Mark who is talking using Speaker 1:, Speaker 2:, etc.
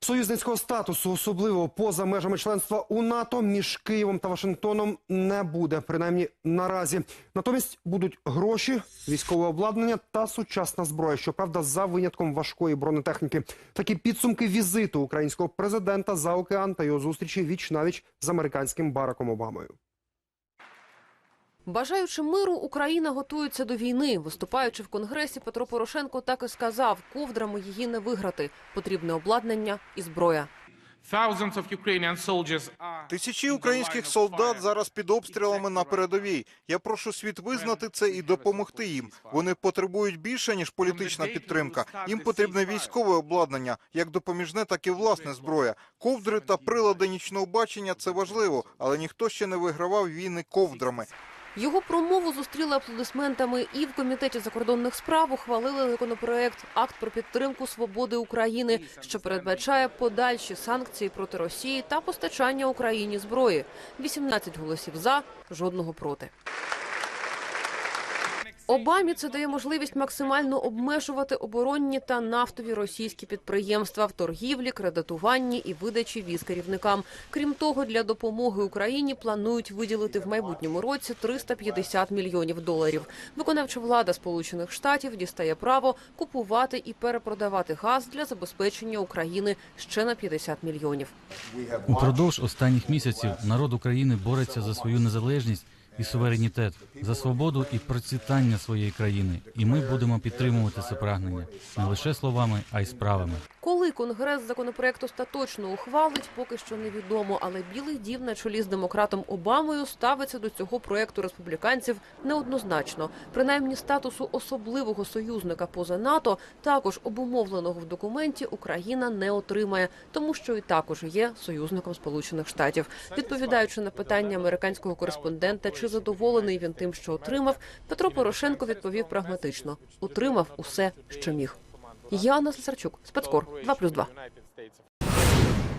Speaker 1: Союзницького статусу, особливо поза межами членства у НАТО, між Києвом та Вашингтоном не буде, принаймні наразі. Натомість будуть гроші, військове обладнання та сучасна зброя. Щоправда, за винятком важкої бронетехніки. Такі підсумки візиту українського президента за океан та його зустрічі віч навіч з американським Бараком Обамою.
Speaker 2: Бажаючи миру, Україна готується до війни. Виступаючи в конгресі, Петро Порошенко так і сказав: ковдрами її не виграти. Потрібне обладнання і зброя.
Speaker 3: Тисячі українських солдат зараз під обстрілами на передовій. Я прошу світ визнати це і допомогти їм. Вони потребують більше ніж політична підтримка. Їм потрібне військове обладнання, як допоміжне, так і власне зброя. Ковдри та прилади нічного бачення це важливо, але ніхто ще не вигравав війни ковдрами.
Speaker 2: Його промову зустріли аплодисментами і в комітеті закордонних справ ухвалили законопроект акт про підтримку свободи України, що передбачає подальші санкції проти Росії та постачання Україні зброї. 18 голосів за, жодного проти. Обамі це дає можливість максимально обмежувати оборонні та нафтові російські підприємства в торгівлі, кредитуванні і видачі віз керівникам. Крім того, для допомоги Україні планують виділити в майбутньому році 350 мільйонів доларів. Виконавча влада Сполучених Штатів дістає право купувати і перепродавати газ для забезпечення України ще на 50 мільйонів.
Speaker 4: Упродовж останніх місяців народ України бореться за свою незалежність і суверенітет, за свободу і процвітання своєї країни. І ми будемо підтримувати це прагнення не лише словами, а й справами.
Speaker 2: Коли конгрес законопроект остаточно ухвалить, поки що невідомо. Але білий дів на чолі з демократом Обамою ставиться до цього проекту республіканців неоднозначно. Принаймні статусу особливого союзника поза НАТО, також обумовленого в документі, Україна не отримає, тому що і також є союзником Сполучених Штатів. Відповідаючи на питання американського кореспондента, чи задоволений він тим, що отримав, Петро Порошенко відповів прагматично: отримав усе, що міг. Яна Слесарчук, спецкор 2+,2.